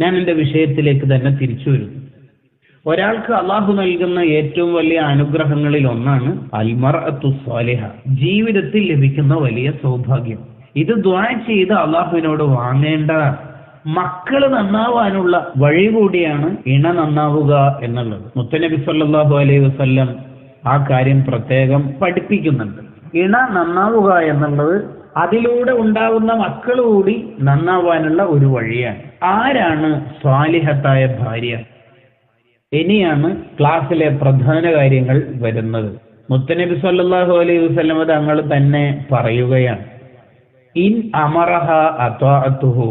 ഞാൻ എന്റെ വിഷയത്തിലേക്ക് തന്നെ തിരിച്ചു വരുന്നു. ഒരാൾക്ക് അള്ളാഹു നൽകുന്ന ഏറ്റവും വലിയ അനുഗ്രഹങ്ങളിൽ ഒന്നാണ് അൽമറത്തു സ്വാലിഹ ജീവിതത്തിൽ ലഭിക്കുന്ന വലിയ സൗഭാഗ്യം. ഇത് ദ്വാ ചെയ്ത് അള്ളാഹുവിനോട് വാങ്ങേണ്ട മക്കൾ നന്നാവാനുള്ള വഴി കൂടിയാണ് ഇണ നന്നാവുക എന്നുള്ളത്. മുത്തനബി സല്ലാഹു അലൈഹി വസ്ല്ലം ആ കാര്യം പ്രത്യേകം പഠിപ്പിക്കുന്നുണ്ട്. ഇണ നന്നാവുക എന്നുള്ളത് അതിലൂടെ ഉണ്ടാകുന്ന മക്കൾ കൂടി നന്നാവാനുള്ള ഒരു വഴിയാണ്. ആരാണ് സ്വാലിഹത്തായ ഭാര്യ? ഇനിയാണ് ക്ലാസ്സിലെ പ്രധാന കാര്യങ്ങൾ വരുന്നത്. മുത്തനബി സല്ലാഹു അലൈഹി വസല്ലമ തങ്ങൾ തന്നെ പറയുകയാണ്. ഇൻ അമറഹ അത്വാഅത്തുഹു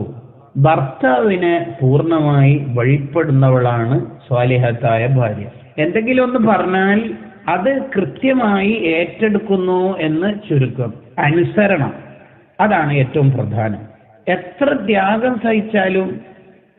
ഭർത്താവിനെ പൂർണമായി വഴിപ്പെടുന്നവളാണ് സ്വാലിഹത്തായ ഭാര്യ. എന്തെങ്കിലും ഒന്ന് പറഞ്ഞാൽ അത് കൃത്യമായി ഏറ്റെടുക്കുന്നു എന്ന് ചുരുക്കം. അനുസരണം. അതാണ് ഏറ്റവും പ്രധാനം. എത്ര ത്യാഗം സഹിച്ചാലും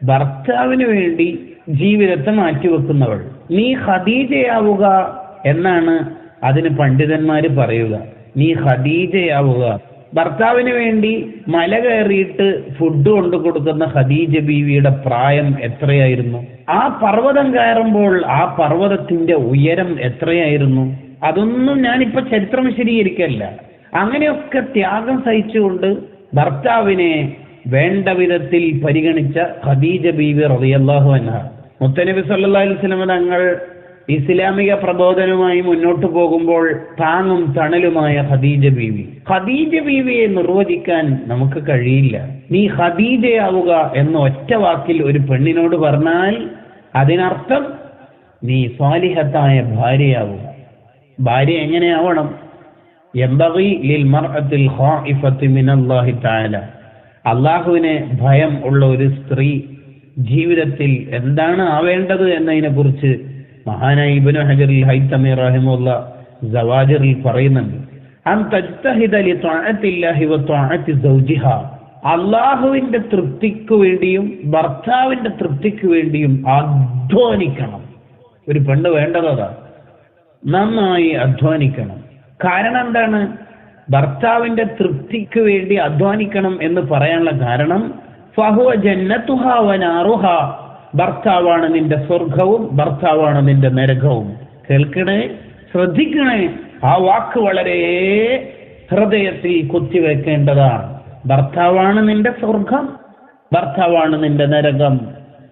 ഭർത്താവിന് വേണ്ടി ജീവിതത്തെ മാറ്റിവെക്കുന്നവൾ. നീ ഖദീജയാവുക എന്നാണ് അതിന് പണ്ഡിതന്മാർ പറയുക. നീ ഖദീജയാവുക. ഭർത്താവിന് വേണ്ടി മല കയറിയിട്ട് ഫുഡ് കൊണ്ടു കൊടുക്കുന്ന ഖദീജ ബീവിയുടെ പ്രായം എത്രയായിരുന്നു? ആ പർവതം കയറുമ്പോൾ ആ പർവതത്തിന്റെ ഉയരം എത്രയായിരുന്നു? അതൊന്നും ഞാനിപ്പോ ചരിത്രം വിശദീകരിക്കല്ല. അങ്ങനെയൊക്കെ ത്യാഗം സഹിച്ചുകൊണ്ട് ഭർത്താവിനെ വേണ്ട വിധത്തിൽ പരിഗണിച്ച ഖദീജ ബീവി റളിയല്ലാഹു അൻഹ. മുത്തനബി സല്ലല്ലാഹു അലൈഹി വസല്ലം തങ്ങൾ ഇസ്ലാമിക പ്രബോധനവുമായി മുന്നോട്ട് പോകുമ്പോൾ താങ്ങും തണലുമായ ഖദീജ ബീവി. ഖദീജ ബീവിയെ നിർവചിക്കാൻ നമുക്ക് കഴിയില്ല. നീ ഖദീജയാവുക എന്ന ഒറ്റ വാക്കിൽ ഒരു പെണ്ണിനോട് പറഞ്ഞാൽ അതിനർത്ഥം നീ സ്വാലിഹത്തായ ഭാര്യയാവുക. ഭാര്യ എങ്ങനെയാവണം അള്ളാഹുവിനെ ഭയം ഉള്ള ഒരു സ്ത്രീ ജീവിതത്തിൽ എന്താണ് ആവേണ്ടത് എന്നതിനെ കുറിച്ച് മഹാനായ ഇബ്നു പറയുന്നുണ്ട്. അള്ളാഹുവിന്റെ തൃപ്തിക്ക് വേണ്ടിയും ഭർത്താവിന്റെ തൃപ്തിക്ക് വേണ്ടിയും അധ്വാനിക്കണം. ഒരു പെണ്ണ് വേണ്ടതാ നന്നായി അധ്വാനിക്കണം. കാരണം എന്താണ്? ഭർത്താവിന്റെ തൃപ്തിക്ക് വേണ്ടി അധ്വാനിക്കണം എന്ന് പറയാനുള്ള കാരണം ഫഹുവ ജന്നത്തുഹാവനാറുഹ ഭർത്താവാണ് നിന്റെ സ്വർഗവും ഭർത്താവാണ് നിന്റെ നരകവും. കേൾക്കണേ? ശ്രദ്ധിക്കണേ. ആ വാക്ക് വളരെ ഹൃദയത്തിൽ കുത്തിവെക്കേണ്ടതാണ്. ഭർത്താവാണ് നിന്റെ സ്വർഗം ഭർത്താവാണ് നിന്റെ നരകം.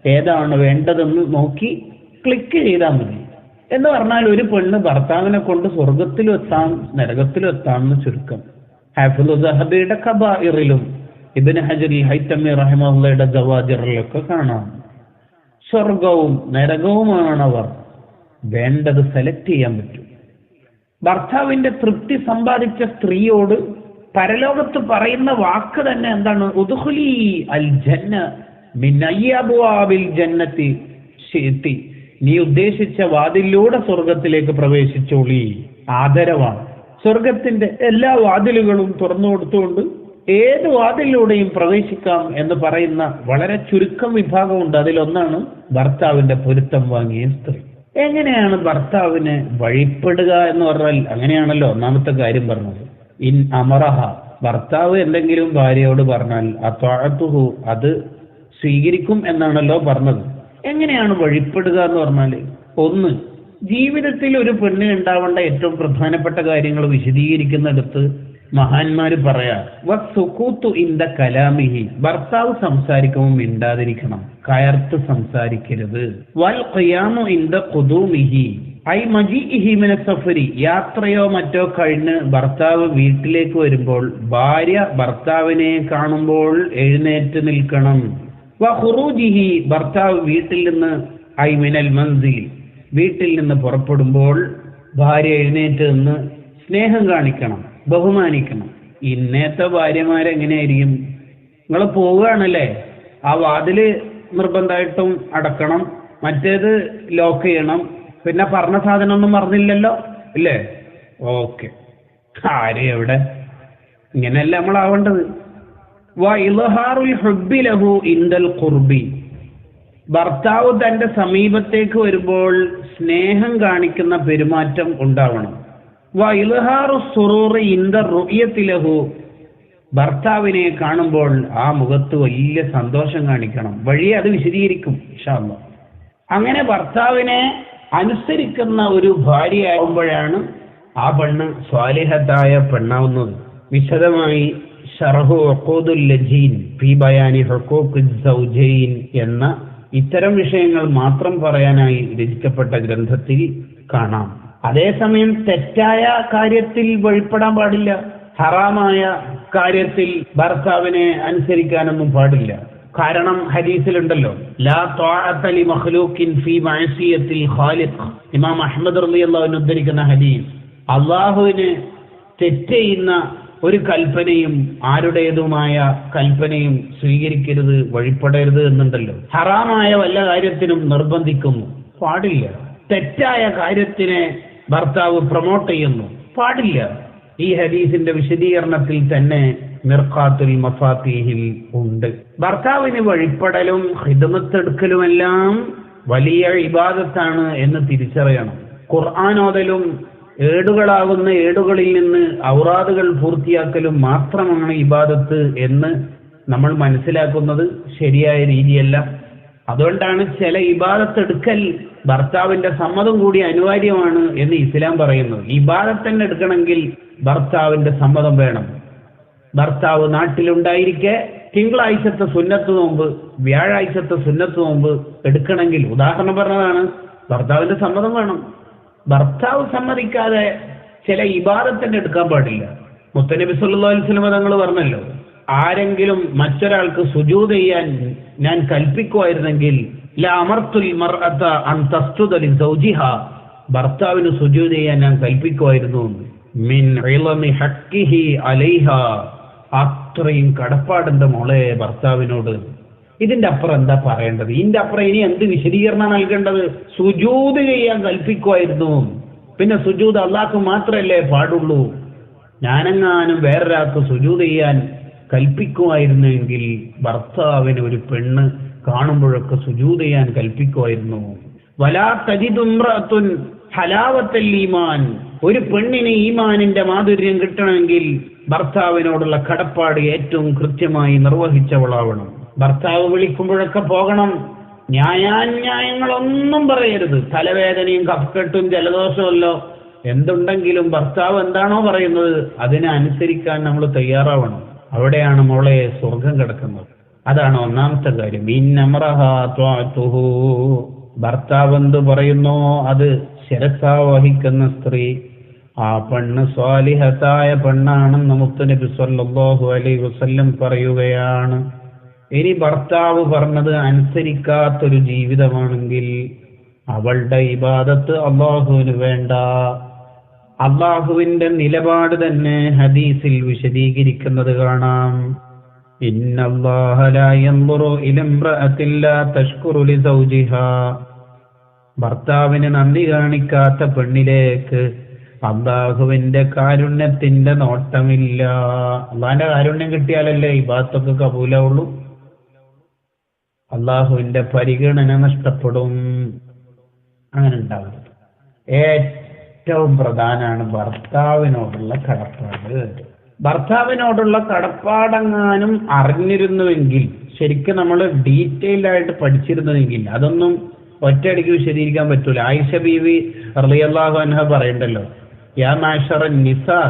ഏതാണ് വേണ്ടതെന്ന് നോക്കി ക്ലിക്ക് ചെയ്താൽ മതി. എന്ന് പറഞ്ഞാൽ ഒരു പെണ്ണ് ഭർത്താവിനെ കൊണ്ട് സ്വർഗത്തിലും എത്താം നരകത്തിലും എത്താം എന്ന് ചുരുക്കം. ഹാഫിദ് സഹബിയുടെ ഇറിലും ഇബിൻ ഹജരി ഹൈത്തമി റഹ്മുള്ളയുടെ ജവാജിറിലൊക്കെ കാണാം. സ്വർഗവും നരകവുമാണവർ വേണ്ടത് സെലക്ട് ചെയ്യാൻ പറ്റും. ഭർത്താവിന്റെ തൃപ്തി സമ്പാദിച്ച സ്ത്രീയോട് പരലോകത്ത് പറയുന്ന വാക്ക് തന്നെ എന്താണ്? ഉദുഹുലി അൽ ജന്ന മിന്നയ്യബുവാബിൽ ജന്നത്തി ശീത്തി നീ ഉദ്ദേശിച്ച വാതിലൂടെ സ്വർഗത്തിലേക്ക് പ്രവേശിച്ചോളി. ആദരവാണ്. സ്വർഗത്തിന്റെ എല്ലാ വാതിലുകളും തുറന്നു കൊടുത്തുകൊണ്ട് ഏത് വാതിലൂടെയും പ്രവേശിക്കാം എന്ന് പറയുന്ന വളരെ ചുരുക്കം വിഭാഗമുണ്ട്. അതിലൊന്നാണ് ഭർത്താവിന്റെ പൊരുത്തം വാങ്ങിയ സ്ത്രീ. എങ്ങനെയാണ് ഭർത്താവിന് വഴിപ്പെടുക എന്ന് പറഞ്ഞാൽ അങ്ങനെയാണല്ലോ ഒന്നാമത്തെ കാര്യം പറഞ്ഞത്. ഇൻ അമറഹ ഭർത്താവ് എന്തെങ്കിലും ഭാര്യയോട് പറഞ്ഞാൽ അത് സ്വീകരിക്കും എന്നാണല്ലോ പറഞ്ഞത്. എങ്ങനെയാണ് വഴിപ്പെടുക എന്ന് പറഞ്ഞാൽ ഒന്ന് ജീവിതത്തിൽ ഒരു പെണ്ണിന് ഉണ്ടാവേണ്ട ഏറ്റവും പ്രധാനപ്പെട്ട കാര്യങ്ങൾ വിശദീകരിക്കുന്നിടത്ത് മഹാന്മാര് പറയാ വസുക്കൂത്തു ഇന്ത കലാമിഹി. ഭർത്താവ് സംസാരിക്കുമ്പോൾ മിണ്ടാതിരിക്കണം കയർത്ത് സംസാരിക്കരുത്. വൽ ഖിയാമു ഇന്ത ഖുദൂമിഹി. ഐ മജിഇഹി മിന സഫരി. യാത്രയോ മറ്റോ കഴിഞ്ഞ് ഭർത്താവ് വീട്ടിലേക്ക് വരുമ്പോൾ ഭാര്യ ഭർത്താവിനെ കാണുമ്പോൾ എഴുന്നേറ്റ് നിൽക്കണം. വഹുറൂജിഹി ഭർത്താവ് വീട്ടിൽ നിന്ന് ഐ മിനൽ മൻസിൽ വീട്ടിൽ നിന്ന് പുറപ്പെടുമ്പോൾ ഭാര്യ എഴുന്നേറ്റ് നിന്ന് സ്നേഹം കാണിക്കണം ബഹുമാനിക്കണം. ഇന്നത്തെ ഭാര്യമാരെങ്ങനെയായിരിക്കും? നിങ്ങൾ പോവുകയാണല്ലേ? ആ വാതിൽ നിർബന്ധമായിട്ടും അടക്കണം മറ്റേത് ലോക്ക് ചെയ്യണം. പിന്നെ പറഞ്ഞ സാധനം ഒന്നും മറന്നില്ലല്ലോ ഇല്ലേ ഓക്കെ ആര് എവിടെ ഇങ്ങനെയല്ല നമ്മളാവേണ്ടത്. ഭർത്താവ് തന്റെ സമീപത്തേക്ക് വരുമ്പോൾ സ്നേഹം കാണിക്കുന്ന പെരുമാറ്റം ഉണ്ടാവണം. വഇൽഹാറു സുറൂറി ഇന്ദ റുയത്തി ഭർത്താവിനെ കാണുമ്പോൾ ആ മുഖത്ത് വലിയ സന്തോഷം കാണിക്കണം. വഴി അത് വിശദീകരിക്കും ഇൻഷാല്ല അങ്ങനെ ഭർത്താവിനെ അനുസരിക്കുന്ന ഒരു ഭാര്യയാകുമ്പോഴാണ് ആ പെണ്ണ് സ്വാലിഹത്തായ പെണ്ണാവുന്നത്. വിശദമായി ലജീൻ ബയാനി സൗജൈൻ എന്ന ഇത്തരം വിഷയങ്ങൾ മാത്രം പറയാനായി രചിക്കപ്പെട്ട ഗ്രന്ഥത്തിൽ കാണാം. അതേസമയം തെറ്റായ കാര്യത്തിൽ വഴിപ്പെടാൻ പാടില്ല. ഹറാമായ കാര്യത്തിൽ ഭർത്താവിനെ അനുസരിക്കാനൊന്നും പാടില്ല. കാരണം ഹദീസിലുണ്ടല്ലോ ലാ ത്വാഅത്ത ലി മഖ്ലൂഖിൻ ഫീ മഅസിയത്തിൽ ഖാലിഖ്. ഇമാം അഹ്മദ് റളിയല്ലാഹു ഉദ്ധരിക്കുന്ന ഹദീസ് അള്ളാഹുവിന് തെറ്റ് ചെയ്യുന്ന ഒരു കൽപ്പനയും ആരുടേതുമായ കൽപ്പനയും സ്വീകരിക്കരുത് വഴിപ്പെടരുത് എന്നുണ്ടല്ലോ. ഹറാമായ വല്ല കാര്യത്തിനും നിർബന്ധിക്കുന്നു. പാടില്ല. തെറ്റായ കാര്യത്തിനെ ഭർത്താവ് പ്രൊമോട്ട് ചെയ്യുന്നു. പാടില്ല. ഈ ഹദീസിന്റെ വിശദീകരണത്തിൽ തന്നെ മിർഖാത്തുൽ മഫാത്തിഹിൽ ഉണ്ട്. ഭർത്താവിന് വഴിപ്പെടലും ഹിദമത്തെടുക്കലുമെല്ലാം വലിയ ഇബാദത്താണ് എന്ന് തിരിച്ചറിയണം. ഖുർആാനോദലും ഏടുകളാകുന്ന ഏടുകളിൽ നിന്ന് ഔറാദുകൾ പൂർത്തിയാക്കലും മാത്രമാണ് ഇബാദത്ത് എന്ന് നമ്മൾ മനസ്സിലാക്കുന്നത് ശരിയായ രീതിയല്ല. അതുകൊണ്ടാണ് ചില ഇബാദത്ത് എടുക്കൽ ഭർത്താവിന്റെ സമ്മതം കൂടി അനിവാര്യമാണ് എന്ന് ഇസ്ലാം പറയുന്നത്. ഇബാദത്ത് തന്നെ എടുക്കണമെങ്കിൽ ഭർത്താവിന്റെ സമ്മതം വേണം. ഭർത്താവ് നാട്ടിലുണ്ടായിരിക്കെ തിങ്കളാഴ്ചത്തെ സുന്നത്ത് നോമ്പ് വ്യാഴാഴ്ചത്തെ സുന്നത്ത് നോമ്പ് എടുക്കണമെങ്കിൽ ഉദാഹരണം പറഞ്ഞതാണ് ഭർത്താവിന്റെ സമ്മതം വേണം. ഭർത്താവ് സമ്മതിക്കാതെ ചില ഇബാദത്തിന്റെ എടുക്കാൻ പാടില്ല. മുത്തനബി സല്ലല്ലാഹു അലൈഹി വസല്ലം തങ്ങൾ പറഞ്ഞല്ലോ ആരെങ്കിലും മറ്റൊരാൾക്ക് സുജൂദ് ചെയ്യാൻ ഞാൻ കൽപ്പിക്കുമായിരുന്നെങ്കിൽ ഭർത്താവിന് സുജൂദ് ചെയ്യാൻ ഞാൻ കൽപ്പിക്കുമായിരുന്നു അത്രയും കടപ്പാടുണ്ട് മോളെ ഭർത്താവിനോട്. ഇതിന്റെ അപ്പുറം എന്താ പറയേണ്ടത്? ഇതിന്റെ അപ്പുറം ഇനി എന്ത് വിശദീകരണം നൽകേണ്ടത്? സുജൂത് ചെയ്യാൻ കൽപ്പിക്കുമായിരുന്നു. പിന്നെ സുജൂത് അള്ളാഹ്ക്ക് മാത്രമല്ലേ പാടുള്ളൂ. ഞാനെങ്ങാനും വേറൊരാൾക്ക് സുജൂത് ചെയ്യാൻ കൽപ്പിക്കുമായിരുന്നെങ്കിൽ ഭർത്താവിന് ഒരു പെണ്ണ് കാണുമ്പോഴൊക്കെ സുജൂത് ചെയ്യാൻ കൽപ്പിക്കുമായിരുന്നു. വലാ തജിദുംറത്തുൻ ഹലാവത്തൽ ഈമാൻ. ഒരു പെണ്ണിന് ഈമാനിന്റെ മാധുര്യം കിട്ടണമെങ്കിൽ ഭർത്താവിനോടുള്ള കടപ്പാട് ഏറ്റവും കൃത്യമായി നിർവഹിച്ചവളാവണം. ഭർത്താവ് വിളിക്കുമ്പോഴൊക്കെ പോകണം. ന്യായാന്യായങ്ങളൊന്നും പറയരുത്. തലവേദനയും കഫക്കെട്ടും ജലദോഷമല്ലോ. എന്തുണ്ടെങ്കിലും ഭർത്താവ് എന്താണോ പറയുന്നത് അതിനനുസരിക്കാൻ നമ്മൾ തയ്യാറാവണം. അവിടെയാണ് മോളെ സ്വർഗം കിടക്കുന്നത്. അതാണ് ഒന്നാമത്തെ കാര്യം. ഭർത്താവ് എന്ത് പറയുന്നോ അത് ശിരസാ വഹിക്കുന്ന സ്ത്രീ. ആ പെണ്ണ് സ്വാലിഹത്തായ പെണ്ണാണെന്ന് മുത്തനബി സല്ലല്ലാഹു അലൈഹി വസല്ലം പറയുകയാണ്. ഇനി ഭർത്താവ് പറഞ്ഞത് അനുസരിക്കാത്തൊരു ജീവിതമാണെങ്കിൽ അവളുടെ ഇബാദത്ത് അള്ളാഹുവിന് വേണ്ട. അള്ളാഹുവിന്റെ നിലപാട് തന്നെ ഹദീസിൽ വിശദീകരിക്കുന്നത് കാണാം. ഭർത്താവിന് നന്ദി കാണിക്കാത്ത പെണ്ണിലേക്ക് അള്ളാഹുവിന്റെ കാരുണ്യത്തിന്റെ നോട്ടമില്ല. അള്ളാന്റെ കാരുണ്യം കിട്ടിയാലല്ലേ ഈ ഭാഗത്തൊക്കെ കബൂലാവുള്ളൂ? അള്ളാഹുവിന്റെ പരിഗണന നഷ്ടപ്പെടും. അങ്ങനെ ഉണ്ടാവരുത് ഏറ്റവും പ്രധാനമാണ് ഭർത്താവിനോടുള്ള കടപ്പാട്. ഭർത്താവിനോടുള്ള കടപ്പാടെങ്ങാനും അറിഞ്ഞിരുന്നുവെങ്കിൽ ശരിക്കും നമ്മൾ ഡീറ്റെയിൽ ആയിട്ട് പഠിച്ചിരുന്നുവെങ്കിൽ അതൊന്നും ഒറ്റയടിക്ക് വിശദീകരിക്കാൻ പറ്റൂല. ആയിഷ ബീവി റളിയല്ലാഹു അൻഹ പറയണ്ടല്ലോ യാ മാഷറ നിസാ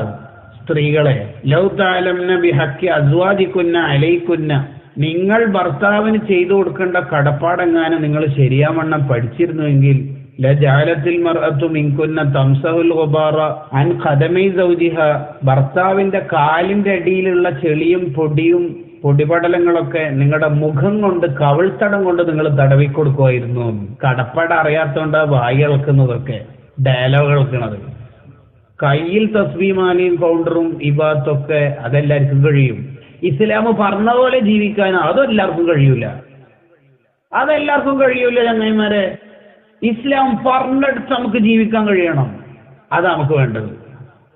സ്ത്രീകളെ ലൗ താലംന ബിഹക്കി അസ്വാദിക്കുന്ന അലൈക്കുന്ന നിങ്ങൾ ഭർത്താവിന് ചെയ്തു കൊടുക്കേണ്ട കടപ്പാടെങ്ങാനും നിങ്ങൾ ശരിയാവണ്ണം പഠിച്ചിരുന്നുവെങ്കിൽ ലജാലത്തിൽ മറത്തും ഇൻകുന്ന തംസഹുൽ ഗുബാറ അൻ ഖദമൈ സൗജിഹ ഭർത്താവിന്റെ കാലിന്റെ അടിയിലുള്ള ചെളിയും പൊടിയും പൊടിപടലങ്ങളൊക്കെ നിങ്ങളുടെ മുഖം കൊണ്ട് കവിൾത്തടം കൊണ്ട് നിങ്ങൾ തടവി കൊടുക്കുമായിരുന്നു കടപ്പാട് അറിയാത്തോണ്ട് വായി ഇളക്കുന്നതൊക്കെ ഡയലോഗ് ഇളക്കണത് കയ്യിൽ തസ്ബീമാലയും കൗണ്ടറും ഇബാത്തൊക്കെ അതെല്ലാവർക്കും കഴിയും. ഇസ്ലാം പറഞ്ഞ പോലെ ജീവിക്കാൻ അതെല്ലാവർക്കും കഴിയൂല. അതെല്ലാവർക്കും കഴിയൂല ചങ്ങന്മാരെ ഇസ്ലാം പറഞ്ഞെടുത്ത് നമുക്ക് ജീവിക്കാൻ കഴിയണം. അതാ നമുക്ക് വേണ്ടത്.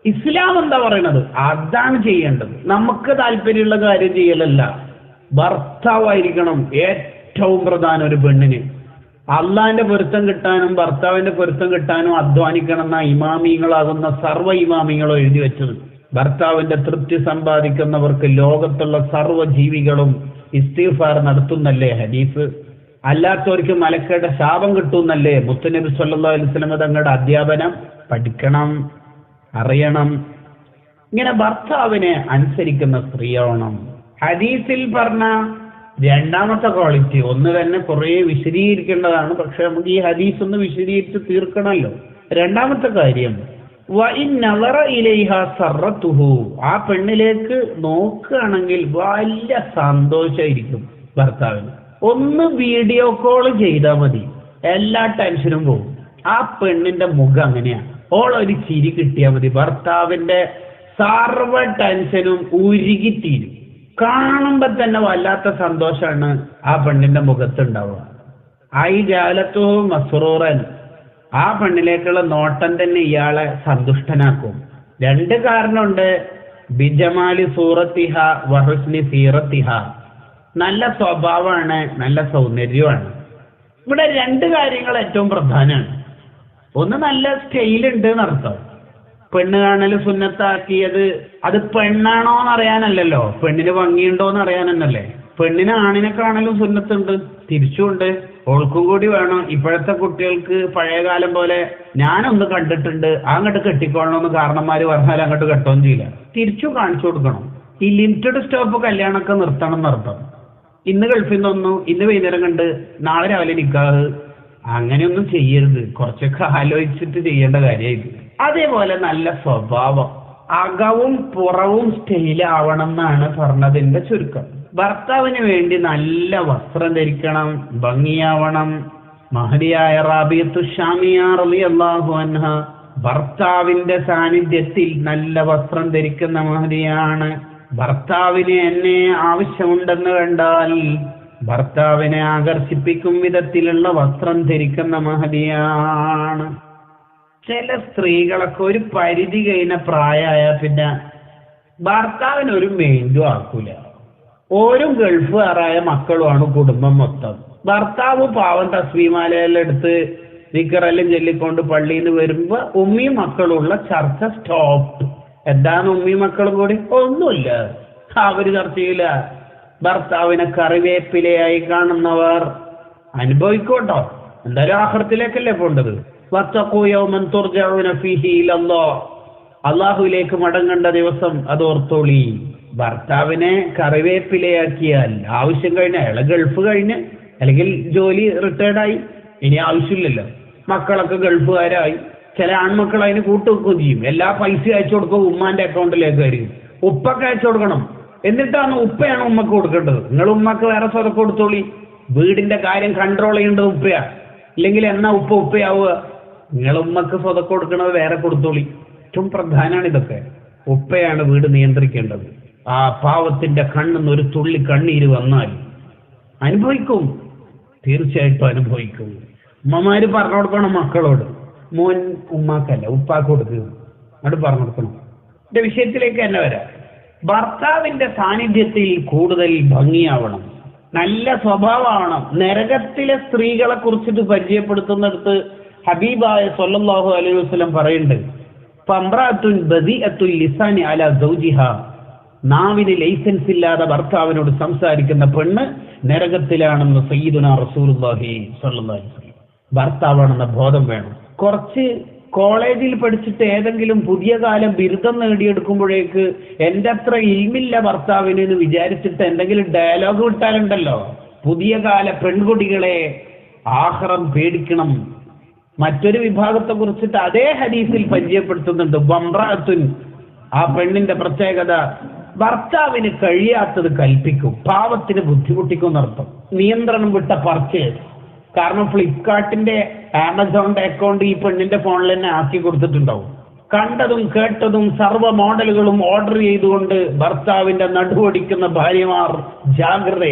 ഇസ്ലാം എന്താ പറയണത്? അതാണ് ചെയ്യേണ്ടത്. നമുക്ക് താല്പര്യമുള്ള കാര്യം ചെയ്യലല്ല. ഭർത്താവായിരിക്കണം ഏറ്റവും പ്രധാനം ഒരു പെണ്ണിന്. അള്ളാന്റെ പൊരുത്തം കിട്ടാനും ഭർത്താവിന്റെ പൊരുത്തം കിട്ടാനും അധ്വാനിക്കണം എന്ന ഇമാമിങ്ങളാകുന്ന സർവ ഇമാമിങ്ങളോ എഴുതി വെച്ചത്. ഭർത്താവിന്റെ തൃപ്തി സമ്പാദിക്കുന്നവർക്ക് ലോകത്തുള്ള സർവ ജീവികളും ഇസ്തീഫാർ നടത്തുന്നല്ലേ ഹദീസ്? അല്ലാത്തവർക്ക് മലക്കയുടെ ശാപം കിട്ടുന്നല്ലേ? മുത്തുനബി സല്ലാ അലിസ്ലമ തങ്ങളുടെ അധ്യാപനം പഠിക്കണം അറിയണം. ഇങ്ങനെ ഭർത്താവിനെ അനുസരിക്കുന്ന സ്ത്രീയാവണം. ഹദീസിൽ പറഞ്ഞ രണ്ടാമത്തെ ക്വാളിറ്റി ഒന്ന് തന്നെ കുറേ വിശദീകരിക്കേണ്ടതാണ്. പക്ഷെ നമുക്ക് ഈ ഹദീസ് ഒന്ന് വിശദീകരിച്ച് തീർക്കണമല്ലോ. രണ്ടാമത്തെ കാര്യം ആ പെണ്ണിലേക്ക് നോക്കുകയാണെങ്കിൽ വലിയ സന്തോഷമായിരിക്കും ഭർത്താവിന്. ഒന്ന് വീഡിയോ കോൾ ചെയ്താൽ മതി. എല്ലാ ടെൻഷനും പോകും ആ പെണ്ണിന്റെ മുഖം അങ്ങനെയാണ് ഓൾ ഒരു ചിരി കിട്ടിയാൽ മതി. ഭർത്താവിന്റെ സർവ ടെൻഷനും ഉരുകിത്തീരും. കാണുമ്പോ തന്നെ വല്ലാത്ത സന്തോഷമാണ് ആ പെണ്ണിന്റെ മുഖത്തുണ്ടാവുക. ഐ ജാലത്തോ മസ്റൂറൻ. ആ പെണ്ണിലേക്കുള്ള നോട്ടം തന്നെ ഇയാളെ സന്തുഷ്ടനാക്കും. രണ്ട് കാരണമുണ്ട്. ബിജമാലി സൂറത്തിഹ വഹുസ്നി സീറത്തിഹ. നല്ല സ്വഭാവമാണ് നല്ല സൗന്ദര്യമാണ്. ഇവിടെ രണ്ട് കാര്യങ്ങൾ ഏറ്റവും പ്രധാനമാണ്. ഒന്ന് നല്ല സ്റ്റൈലുണ്ട് എന്നർത്ഥം പെണ്ണ് കാണൽ സുന്നത്താക്കിയത് അത് പെണ്ണാണോ എന്ന് അറിയാനല്ലല്ലോ. പെണ്ണിന് ഭംഗിയുണ്ടോ എന്ന് അറിയാനെന്നല്ലേ? പെണ്ണിന് ആണിനെ കാണലും സുന്നത്തുണ്ട്. തിരിച്ചുണ്ട് ഓൾക്കും കൂടി വേണം. ഇപ്പോഴത്തെ കുട്ടികൾക്ക് പഴയ കാലം പോലെ ഞാനൊന്ന് കണ്ടിട്ടുണ്ട്. അങ്ങോട്ട് കെട്ടിക്കോളണമെന്ന് കാരണന്മാർ പറഞ്ഞാൽ അങ്ങോട്ട് കെട്ടോന്നും ചെയ്യില്ല. തിരിച്ചു കാണിച്ചു കൊടുക്കണം. ഈ ലിമിറ്റഡ് സ്റ്റോപ്പ് കല്യാണമൊക്കെ നിർത്തണം എന്നർത്ഥം. ഇന്ന് ഗൾഫിൽ നിന്നൊന്നു ഇന്ന് വൈകുന്നേരം കണ്ട് നാളെ രാവിലെ നിൽക്കാറ് അങ്ങനെയൊന്നും ചെയ്യരുത്. കുറച്ചൊക്കെ ആലോചിച്ചിട്ട് ചെയ്യേണ്ട കാര്യമായിട്ട് അതേപോലെ നല്ല സ്വഭാവം. അകവും പുറവും സ്റ്റൈലാവണം എന്നാണ് പറഞ്ഞതിന്റെ ചുരുക്കം. ഭർത്താവിന് വേണ്ടി നല്ല വസ്ത്രം ധരിക്കണം ഭംഗിയാവണം. മഹതിയായ റാബിയത്തു ഷാമിയാറിയാഹു അൻഹ ഭർത്താവിന്റെ സാന്നിധ്യത്തിൽ നല്ല വസ്ത്രം ധരിക്കുന്ന മഹതിയാണ്. ഭർത്താവിന് എന്നെ ആവശ്യമുണ്ടെന്ന് കണ്ടാൽ ഭർത്താവിനെ ആകർഷിപ്പിക്കും വിധത്തിലുള്ള വസ്ത്രം ധരിക്കുന്ന മഹതിയാണ്. ചില സ്ത്രീകളൊക്കെ ഒരു പരിധി കഴിഞ്ഞ പ്രായമായ പിന്നെ ഭർത്താവിന് ഒരു ആക്കൂല. ഓരും ഗൾഫുകാരായ മക്കളുമാണ് കുടുംബം മൊത്തം. ഭർത്താവ് പാവം തസ്വീമാലയിലെടുത്ത് നിക്കറെല്ലാം ചൊല്ലിക്കൊണ്ട് പള്ളിയിൽ നിന്ന് വരുമ്പോ ഉമ്മിയും മക്കളുള്ള ചർച്ച സ്റ്റോപ്പ് എന്താണ് ഉമ്മിയും മക്കളും കൂടി? ഒന്നുമില്ല. അവർ ചർച്ച ചെയ്യില്ല ഭർത്താവിനെ കറിവേപ്പിലയായി കാണുന്നവർ അനുഭവിക്കോട്ടോ. എന്തായാലും ആഹൃത്തിലേക്കല്ലേ പോണ്ടത്? അള്ളാഹുവിലേക്ക് മടങ്ങേണ്ട ദിവസം അത് ഓർത്തോളി ഭർത്താവിനെ കറിവേപ്പിലയാക്കിയാൽ ആവശ്യം കഴിഞ്ഞ അയാളെ ഗൾഫ് കഴിഞ്ഞ് അല്ലെങ്കിൽ ജോലി റിട്ടയർഡായി ഇനി ആവശ്യമില്ലല്ലോ. മക്കളൊക്കെ ഗൾഫുകാരായി. ചില ആൺമക്കൾ അതിന് കൂട്ടുവെക്കുകയും ചെയ്യും. എല്ലാ പൈസ അയച്ചു കൊടുക്കുക ഉമ്മാന്റെ അക്കൗണ്ടിലേക്ക് ആയിരിക്കും. ഉപ്പൊക്കെ അയച്ചു കൊടുക്കണം. എന്നിട്ടാണ് ഉപ്പയാണ് ഉമ്മക്ക് കൊടുക്കേണ്ടത്. നിങ്ങൾ ഉമ്മക്ക് വേറെ സ്വതം കൊടുത്തോളി. വീടിന്റെ കാര്യം കൺട്രോൾ ചെയ്യേണ്ടത് ഉപ്പയാ. ഇല്ലെങ്കിൽ എന്നാ ഉപ്പ ഉപ്പയാവുക? നിങ്ങൾ ഉമ്മക്ക് സ്വതം കൊടുക്കണത് വേറെ കൊടുത്തോളി. ഏറ്റവും പ്രധാനമാണ് ഇതൊക്കെ. ഉപ്പയാണ് വീട് നിയന്ത്രിക്കേണ്ടത്. ആ പാവത്തിന്റെ കണ്ണിന്ന് ഒരു തുള്ളി കണ്ണീര് വന്നാൽ അനുഭവിക്കും. തീർച്ചയായിട്ടും അനുഭവിക്കും. ഉമ്മമാര് പറഞ്ഞു കൊടുക്കണം മക്കളോട്. മോൻ ഉമ്മാക്കല്ല ഉപ്പാക്ക് കൊടുക്കുക അത് പറഞ്ഞു കൊടുക്കണം. എന്റെ വിഷയത്തിലേക്ക് തന്നെ വരാം. ഭർത്താവിന്റെ സാന്നിധ്യത്തിൽ കൂടുതൽ ഭംഗിയാവണം. നല്ല സ്വഭാവമാവണം. നരകത്തിലെ സ്ത്രീകളെ കുറിച്ചിട്ട് പരിചയപ്പെടുത്തുന്നിടത്ത് ഹബീബായ സല്ലല്ലാഹു അലൈഹി വസല്ലം പറയുന്നുണ്ട് പമ്രാത്തുൻ ബദി അത്തുൽ ലിസാനി അല സൗജിഹ. നാവിന് ലൈസൻസ് ഇല്ലാതെ ഭർത്താവിനോട് സംസാരിക്കുന്ന പെണ്ണ് നരകത്തിലാണെന്ന് സയ്യിദുന അലൈഹി വസല്ലം. ഭർത്താവാണെന്ന ബോധം വേണം. കുറച്ച് കോളേജിൽ പഠിച്ചിട്ട് ഏതെങ്കിലും പുതിയ കാലം ബിരുദം നേടിയെടുക്കുമ്പോഴേക്ക് എന്റെ അത്ര ഇൽമില്ല ഭർത്താവിന് എന്ന് വിചാരിച്ചിട്ട് എന്തെങ്കിലും ഡയലോഗ് വിട്ടാലുണ്ടല്ലോ. പുതിയ കാല പെൺകുട്ടികളെ ആഹ്റം പേടിക്കണം. മറ്റൊരു വിഭാഗത്തെ കുറിച്ചിട്ട് അതേ ഹദീസിൽ പരിചയപ്പെടുത്തുന്നുണ്ട്. ബംറാത്തുൻ ആ പെണ്ണിന്റെ പ്രത്യേകത ഭർത്താവിന് കഴിയാത്തത് കൽപ്പിക്കും. പാവത്തിന് ബുദ്ധിമുട്ടിക്കും എന്നർത്ഥം. നിയന്ത്രണം വിട്ട പർച്ചേസ്. കാരണം ഫ്ലിപ്കാർട്ടിന്റെ ആമസോണിന്റെ അക്കൗണ്ട് ഈ പെണ്ണിന്റെ ഫോണിൽ തന്നെ ആക്കി കൊടുത്തിട്ടുണ്ടാവും. കണ്ടതും കേട്ടതും സർവ മോഡലുകളും ഓർഡർ ചെയ്തുകൊണ്ട് ഭർത്താവിന്റെ നടുവടിക്കുന്ന ഭാര്യമാർ ജാഗ്രത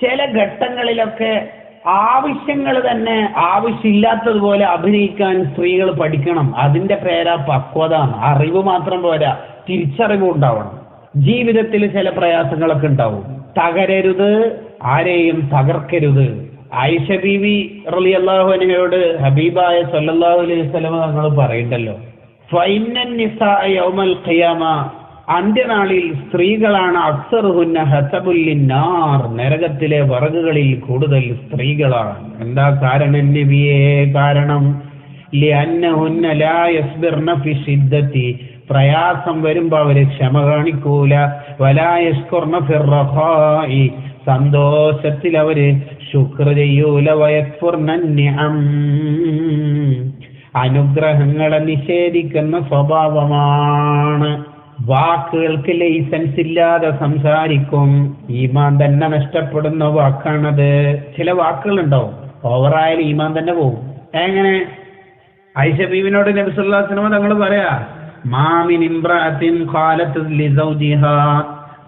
ചില ഘട്ടങ്ങളിലൊക്കെ ആവശ്യങ്ങൾ തന്നെ ആവശ്യമില്ലാത്തതുപോലെ അഭിനയിക്കാൻ സ്ത്രീകൾ പഠിക്കണം. അതിന്റെ പേരാ പക്വത അറിവ് മാത്രം പോരാ. തിരിച്ചറിവ് ഉണ്ടാവണം. ജീവിതത്തിൽ ചില പ്രയാസങ്ങളൊക്കെ ഉണ്ടാവും. തകരരുത് ആരെയും തകർക്കരുത്. ആയിഷ ബീവി റളിയല്ലാഹു അൻഹയോട് ഹബീബായ സല്ലല്ലാഹു അലൈഹി വസല്ലം തങ്ങൾ പറയണ്ടല്ലോ. യൗമൽ ഖിയാമ. അന്ത്യനാളിൽ സ്ത്രീകളാണ് അക്സറുഹുന്ന ഹസബുല്ലിന്നാർ നരകത്തിലെ വറകുകളിൽ കൂടുതൽ സ്ത്രീകളാണ്. എന്താ കാരണം നബിയേ? കാരണം ലിഅന്നഹുന്ന ലാ യസ്ബിർന ഫി ശിദ്ദത്തി. പ്രയാസം വരുമ്പോ അവർ ക്ഷമ കാണിക്കൂല. വലാ ഫിറഹായി സന്തോഷത്തിൽ അവർ ശുക്ർ ചെയ്യൂല. വയക്ഫുർന നിഅം അനുഗ്രഹങ്ങളെ നിഷേധിക്കുന്ന സ്വഭാവമാണ്. വാക്കുകൾക്ക് ലൈസൻസ് ഇല്ലാതെ സംസാരിക്കും. ഈമാൻ തന്നെ നഷ്ടപ്പെടുന്ന വാക്കാണത്. ചില വാക്കുകളുണ്ടാവും. ഓവറായാലും ഈമാൻ തന്നെ പോകും എങ്ങനെ? ഐഷബീവിനോട് ബീവിനോട് നബി അലൈഹി തങ്ങൾ പറയാ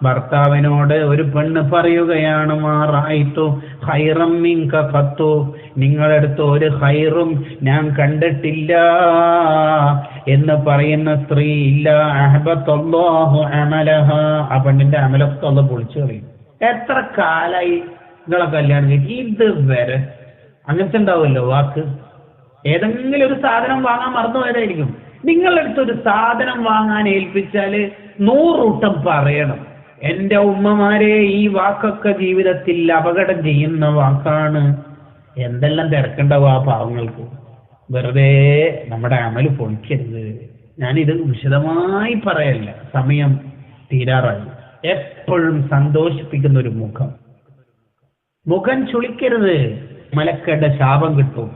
ഭർത്താവിനോട് ഒരു പെണ്ണ് പറയുകയാണ് മാറായിത്തു ഹൈറം മിങ്ക കത്തു നിങ്ങളെടുത്ത് ഒരു ഹൈറും ഞാൻ കണ്ടിട്ടില്ല എന്ന് പറയുന്ന സ്ത്രീ ഇല്ല അഹബത്തല്ലാഹു അമലഹ. ആ പെണ്ണിന്റെ അമലത്തൊന്ന് പൊളിച്ചു കളയും. എത്ര കാലായി നിങ്ങളെ കല്യാണം ഇത് വരെ അങ്ങനത്തെ ഉണ്ടാവുമല്ലോ വാക്ക്. ഏതെങ്കിലും ഒരു സാധനം വാങ്ങാൻ മറന്നു പോയതായിരിക്കും നിങ്ങളുടെ അടുത്ത് ഒരു സാധനം വാങ്ങാൻ ഏൽപ്പിച്ചാൽ നൂറുട്ടം പറയണം. എന്റെ ഉമ്മമാരെ ഈ വാക്കൊക്കെ ജീവിതത്തിൽ അപകടം ചെയ്യുന്ന വാക്കാണ്. എന്തെല്ലാം തിരക്കുണ്ടാവും ആ പാവങ്ങൾക്ക്? വെറുതെ നമ്മുടെ അമൽ പൊളിക്കരുത്. ഞാനിത് വിശദമായി പറയല്ല. സമയം തീരാറായി. എപ്പോഴും സന്തോഷിപ്പിക്കുന്ന ഒരു മുഖം. മുഖം ചുളിക്കരുത്. മലക്കയുടെ ശാപം കിട്ടും.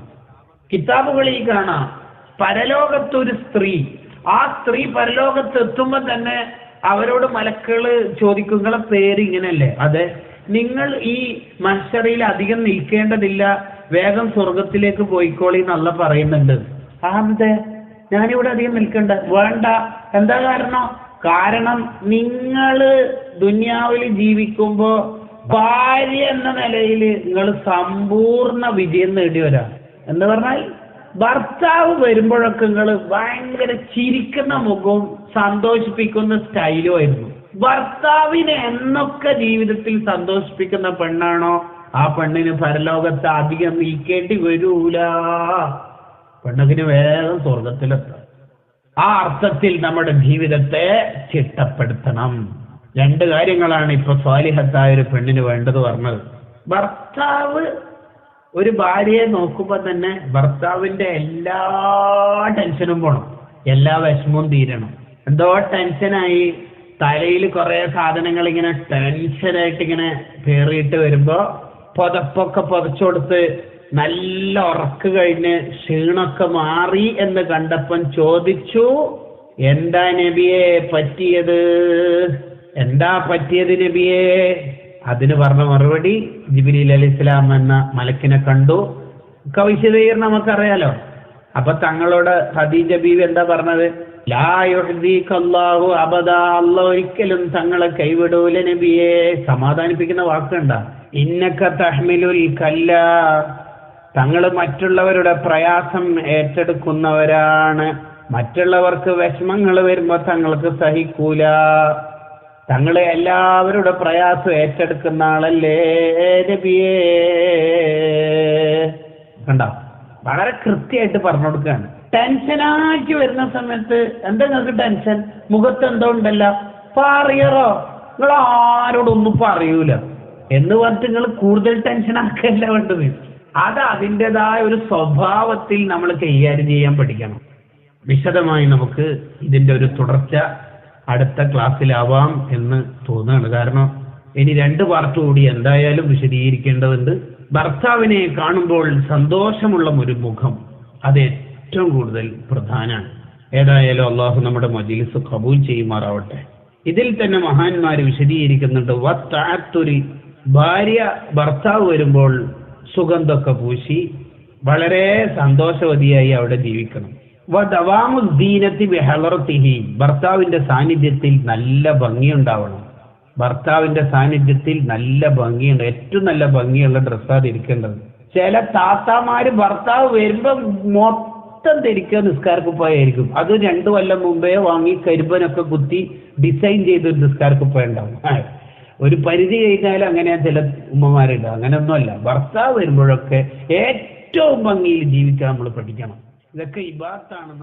കിതാബുകളിൽ കാണാം. പരലോകത്തൊരു സ്ത്രീ. ആ സ്ത്രീ പരലോകത്ത് എത്തുമ്പോ തന്നെ അവരോട് മലക്കൾ ചോദിക്കുന്ന പേര് ഇങ്ങനെയല്ലേ? അതെ നിങ്ങൾ ഈ മത്സരയിൽ അധികം നിൽക്കേണ്ടതില്ല വേഗം സ്വർഗത്തിലേക്ക് പോയിക്കോളി എന്നല്ല പറയുന്നുണ്ട്. അതെ ഞാനിവിടെ അധികം നിൽക്കണ്ട. വേണ്ട. എന്താ കാരണം? കാരണം നിങ്ങൾ ദുനിയാവിൽ ജീവിക്കുമ്പോ ഭാര്യ എന്ന നിലയിൽ നിങ്ങൾ സമ്പൂർണ വിജയം നേടിയവരാ. എന്ന് പറഞ്ഞാൽ? ഭർത്താവ് വരുമ്പോഴൊക്കെ നിങ്ങൾ ഭയങ്കര ചിരിക്കുന്ന മുഖവും സന്തോഷിപ്പിക്കുന്ന സ്റ്റൈലും ആയിരുന്നു. ഭർത്താവിനെ എന്നൊക്കെ ജീവിതത്തിൽ സന്തോഷിപ്പിക്കുന്ന പെണ്ണാണോ? ആ പെണ്ണിന് പരലോകത്ത് അധികം നീക്കേണ്ടി വരൂല. പെണ്ണകിന് വേഗം സ്വർഗത്തിലെത്താം ആ അർത്ഥത്തിൽ നമ്മുടെ ജീവിതത്തെ ചിട്ടപ്പെടുത്തണം. രണ്ട് കാര്യങ്ങളാണ് ഇപ്പൊ സ്വാലിഹത്തായ ഒരു പെണ്ണിന് വേണ്ടത് പറഞ്ഞത്. ഭർത്താവ് ഒരു ഭാര്യയെ നോക്കുമ്പോ തന്നെ ഭർത്താവിന്റെ എല്ലാ ടെൻഷനും പോണം. എല്ലാ വിഷമവും തീരണം. എന്തോ ടെൻഷനായി തലയിൽ കുറെ സാധനങ്ങൾ ഇങ്ങനെ ടെൻഷനായിട്ട് ഇങ്ങനെ പേറിയിട്ട് വരുമ്പോ പുതപ്പൊക്കെ പുതച്ചു കൊടുത്ത് നല്ല ഉറക്ക് കഴിഞ്ഞ് ക്ഷീണൊക്കെ മാറി എന്ന് കണ്ടപ്പം ചോദിച്ചു എന്താ നബിയെ പറ്റിയത്? എന്താ പറ്റിയത് നബിയെ? അതിന് പറഞ്ഞ മറുപടി ജിബിലി അലി ഇസ്ലാം എന്ന മലക്കിനെ കണ്ടു. കവിശതീർ നമുക്കറിയാലോ. അപ്പൊ തങ്ങളോട് ഹദീജ ബീവി എന്താ പറഞ്ഞത്? ലാ യുഹ്ദീകല്ലാഹു അബദ. അല്ല ഒരിക്കലും തങ്ങളെ കൈവിടൂല നബിയെ. സമാധാനിപ്പിക്കുന്ന വാക്കുണ്ട. ഇന്നക്ക തഹ്മിലുൽ കല്ല. തങ്ങൾ മറ്റുള്ളവരുടെ പ്രയാസം ഏറ്റെടുക്കുന്നവരാണ്. മറ്റുള്ളവർക്ക് വിഷമങ്ങൾ വരുമ്പോ തങ്ങൾക്ക് സഹിക്കൂല. തങ്ങളെ എല്ലാവരുടെ പ്രയാസം ഏറ്റെടുക്കുന്ന ആളല്ലേ നബിയേ? കണ്ട? വളരെ കൃത്യമായിട്ട് പറഞ്ഞു കൊടുക്കുകയാണ്. ടെൻഷനാക്കി വരുന്ന സമയത്ത് എന്താ നിങ്ങൾക്ക് ടെൻഷൻ മുഖത്ത് എന്തോ ഉണ്ടല്ല? പറയറോ? നിങ്ങൾ ആരോടൊന്നും പറയൂല. എന്ന് പറഞ്ഞിട്ട് നിങ്ങൾ കൂടുതൽ ടെൻഷൻ ആക്കല്ല വേണ്ടത്? അത് അതിന്റെതായ ഒരു സ്വഭാവത്തിൽ നമ്മൾ കൈകാര്യം ചെയ്യാൻ പഠിക്കണം. വിശദമായി നമുക്ക് ഇതിന്റെ ഒരു തുടർച്ച അടുത്ത ക്ലാസ്സിലാവാം എന്ന് തോന്നുകയാണ്. കാരണം ഇനി രണ്ട് പാർട്ട് കൂടി എന്തായാലും വിശദീകരിക്കേണ്ടതുണ്ട്. ഭർത്താവിനെ കാണുമ്പോൾ സന്തോഷമുള്ള ഒരു മുഖം അത് ഏറ്റവും കൂടുതൽ പ്രധാനമാണ്. ഏതായാലും അള്ളാഹു നമ്മുടെ മജിലിസ് കബൂൽ ചെയ്യുമാറാവട്ടെ. ഇതിൽ തന്നെ മഹാന്മാർ വിശദീകരിക്കുന്നുണ്ട് വത്താത്തുരി ഭാര്യ ഭർത്താവ് വരുമ്പോൾ സുഗന്ധമൊക്കെ പൂശി വളരെ സന്തോഷവതിയായി അവിടെ ജീവിക്കണം. ഭർത്താവിന്റെ സാന്നിധ്യത്തിൽ നല്ല ഭംഗിയുണ്ടാവണം. ഭർത്താവിന്റെ സാന്നിധ്യത്തിൽ നല്ല ഭംഗിയുണ്ട്. ഏറ്റവും നല്ല ഭംഗിയുള്ള ഡ്രസ്സാണ് ധരിക്കേണ്ടത്. ചില താത്താമാര് ഭർത്താവ് വരുമ്പോ മൊത്തം ധരിക്കുക നിസ്കാരക്കുപ്പായായിരിക്കും. അത് രണ്ടു കൊല്ലം മുമ്പേ വാങ്ങി കരിമ്പനൊക്കെ കുത്തി ഡിസൈൻ ചെയ്ത് നിസ്കാരക്കുപ്പായ ഉണ്ടാവും. ഒരു പരിധി കഴിഞ്ഞാൽ അങ്ങനെ ചില ഉമ്മമാരുണ്ട് അങ്ങനെയൊന്നുമല്ല. ഭർത്താവ് വരുമ്പോഴൊക്കെ ഏറ്റവും ഭംഗിയിൽ ജീവിക്കാൻ നമ്മൾ പഠിക്കണം. ഇതൊക്കെ ഇബാത്താണെന്ന്